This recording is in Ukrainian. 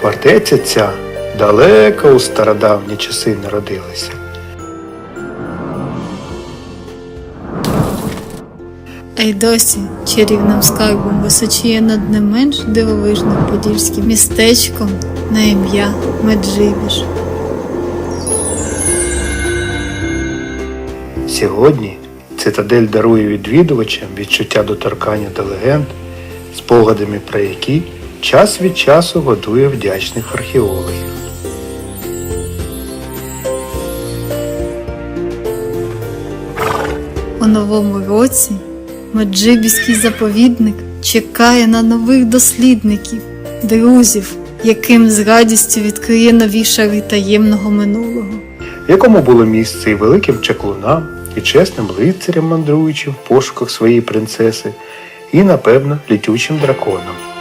Фортеця ця далеко у стародавні часи народилася. А й досі чарівним скарбом височіє над не менш дивовижним подільським містечком на ім'я Меджибіж. Сьогодні цитадель дарує відвідувачам відчуття доторкання до легенд, спогадами про які час від часу годує вдячних археологів. У новому році Меджибіський заповідник чекає на нових дослідників, друзів, яким з радістю відкриє нові шари таємного минулого. якому було місце і великим чаклунам, і чесним лицарям, мандруючим в пошуках своєї принцеси, і, напевно, літючим драконам.